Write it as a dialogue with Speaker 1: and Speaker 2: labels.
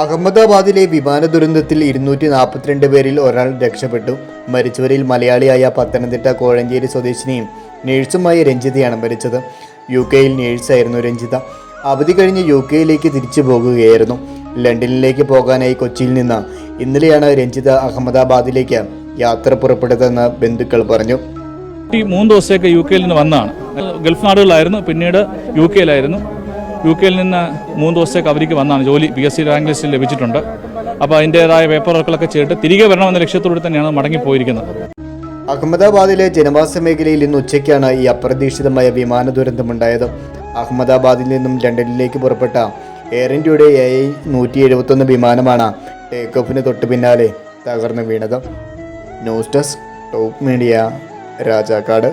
Speaker 1: അഹമ്മദാബാദിലെ വിമാന ദുരന്തത്തിൽ ഇരുന്നൂറ്റി നാൽപ്പത്തിരണ്ട് പേരിൽ ഒരാൾ രക്ഷപ്പെട്ടു. മരിച്ചവരിൽ മലയാളിയായ പത്തനംതിട്ട കോഴഞ്ചേരി സ്വദേശിനിയും നേഴ്സുമായ രഞ്ജിതയാണ് മരിച്ചത്. യു കെയിൽ നേഴ്സായിരുന്നു രഞ്ജിത. അവധി കഴിഞ്ഞ് യു കെയിലേക്ക് തിരിച്ചു പോകുകയായിരുന്നു. ലണ്ടനിലേക്ക് പോകാനായി കൊച്ചിയിൽ നിന്ന് ഇന്നലെയാണ് രഞ്ജിത അഹമ്മദാബാദിലേക്ക് യാത്ര പുറപ്പെട്ടതെന്ന് ബന്ധുക്കൾ പറഞ്ഞു.
Speaker 2: മൂന്ന് ദിവസത്തേക്ക് യു കെയിൽ നിന്ന് വന്നതാണ് ഗൾഫ് നാടുകളിലായിരുന്നു പിന്നീട് യു കെയിലായിരുന്നു യു കെയിൽ നിന്ന് മൂന്ന് ദിവസത്തേക്ക് അവർക്ക് വന്നതാണ് ജോലി പി എസ് സി റാങ്ക് ലിസ്റ്റിൽ ലഭിച്ചിട്ടുണ്ട്. അപ്പോൾ അതിന്റേതായ പേപ്പർ വർക്കുകളൊക്കെ ചെയ്തിട്ട് തിരികെ വരണമെന്ന ലക്ഷ്യത്തോടെ തന്നെയാണ് മടങ്ങിപ്പോയിരിക്കുന്നത്.
Speaker 1: അഹമ്മദാബാദിലെ ജനവാസ മേഖലയിൽ ഇന്ന് ഉച്ചയ്ക്കാണ് ഈ അപ്രതീക്ഷിതമായ വിമാന ദുരന്തമുണ്ടായത് അഹമ്മദാബാദിൽ നിന്നും ലണ്ടനിലേക്ക് പുറപ്പെട്ട എയർ ഇന്ത്യയുടെ എ ഐ നൂറ്റി എഴുപത്തൊന്ന് വിമാനമാണ് ടേക്ക് ഓഫിന് തൊട്ട് പിന്നാലെ തകർന്നു വീണത്. News desk top media Rajakkad.